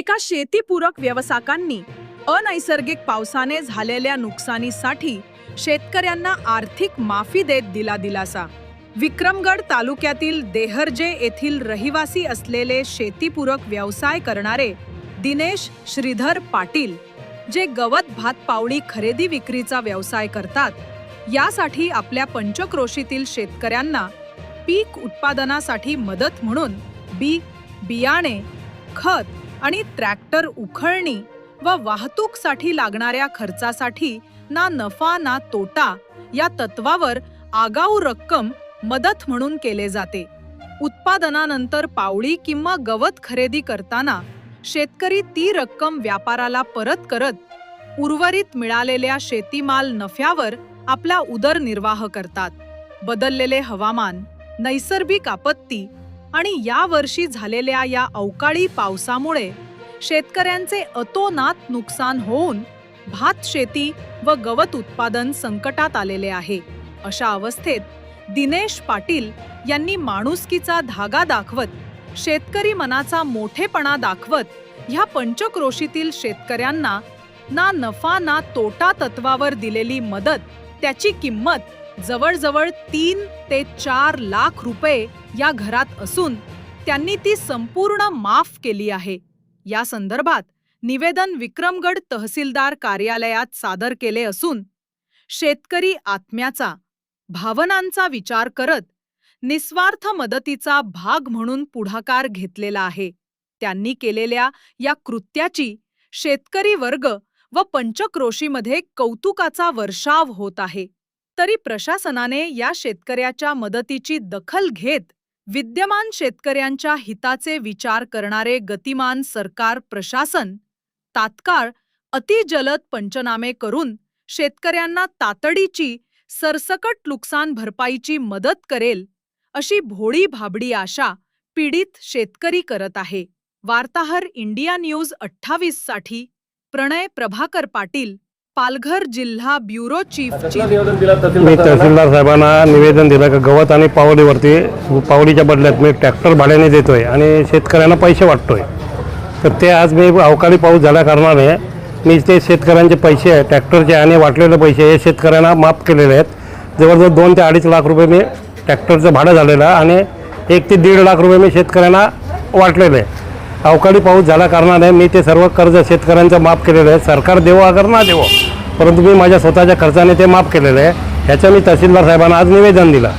एका शेतीपूरक व्यवसायांनी अनैसर्गिक पावसाने झालेल्या नुकसानीसाठी शेतकऱ्यांना आर्थिक माफी देत दिला दिलासा. विक्रमगड तालुक्यातील देहरजे येथील रहिवासी असलेले शेतीपूरक व्यवसाय करणारे दिनेश श्रीधर पाटील जे गवत भात पावडी खरेदी विक्रीचा व्यवसाय करतात यासाठी आपल्या पंचक्रोशीतील शेतकऱ्यांना पीक उत्पादनासाठी मदत म्हणून बी बियाणे खत आणि ट्रॅक्टर उखळणी व वाहतूकसाठी लागणाऱ्या खर्चासाठी ना नफा ना तोटा या तत्वावर आगाऊ रक्कम मदत म्हणून केले जाते. उत्पादनानंतर पावळी किंवा गवत खरेदी करताना शेतकरी ती रक्कम व्यापाराला परत करत उर्वरित मिळालेल्या शेतीमाल नफ्यावर आपला उदरनिर्वाह करतात. बदललेले हवामान नैसर्गिक आपत्ती आणि या वर्षी झालेल्या या अवकाळी पावसामुळे शेतकऱ्यांचे अतोनात नुकसान होऊन भात शेती व गवत उत्पादन संकटात आलेले आहे. अशा अवस्थेत दिनेश पाटील यांनी माणुसकीचा धागा दाखवत शेतकरी मनाचा मोठेपणा दाखवत ह्या पंचक्रोशीतील शेतकऱ्यांना ना नफा ना तोटा तत्वावर दिलेली मदत त्याची किंमत जवळजवळ तीन ते चार लाख रुपये या घरात असून त्यांनी ती संपूर्ण माफ केली आहे. या संदर्भात निवेदन विक्रमगड तहसीलदार कार्यालयात सादर केले असून शेतकरी आत्म्याचा भावनांचा विचार करत निस्वार्थ मदतीचा भाग म्हणून पुढाकार घेतलेला आहे. त्यांनी केलेल्या या कृत्याची शेतकरी वर्ग व पंचक्रोशीमध्ये कौतुकाचा वर्षाव होत आहे. तरी प्रशासनाने या शेतकऱ्याच्या मदतीची दखल घेत विद्यमान शेतकऱ्यांच्या हिताचे विचार करणारे गतिमान सरकार प्रशासन तात्काळ अतिजलद पंचनामे करून शेतकऱ्यांना तातडीची सरसकट नुकसान भरपाईची मदत करेल अशी भोळी भाबडी आशा पीडित शेतकरी करत आहे. वार्ताहर इंडिया न्यूज अठ्ठावीससाठी प्रणय प्रभाकर पाटील पालघर जिल्हा ब्युरो चीफ मी तहसीलदार साहेबांना निवेदन दिलं की गवत आणि पावडीवरती पावडीच्या बदल्यात मी ट्रॅक्टर भाड्याने देतोय आणि शेतकऱ्यांना पैसे वाटतोय. तर ते आज मी अवकाळी पाऊस झाल्या कारणाने मी ते शेतकऱ्यांचे पैसे आहे ट्रॅक्टरचे आणि वाटलेले पैसे हे शेतकऱ्यांना माफ केलेले आहेत. जवळजवळ दोन ते अडीच लाख रुपये मी ट्रॅक्टरचं भाडं झालेलं आहे आणि एक ते दीड लाख रुपये मी शेतकऱ्यांना वाटलेले आहे अवकाळी पाऊस झाल्या कारणाने मी ते सर्व कर्ज शेतकऱ्यांचं माफ केलेलं आहे. सरकार देवो अगर ना देवो. परंतु मी माझ्या स्वतःच्या खर्चाने ते माफ केलेलं आहे. ह्याचं मी तहसीलदार साहेबांना आज निवेदन दिलं.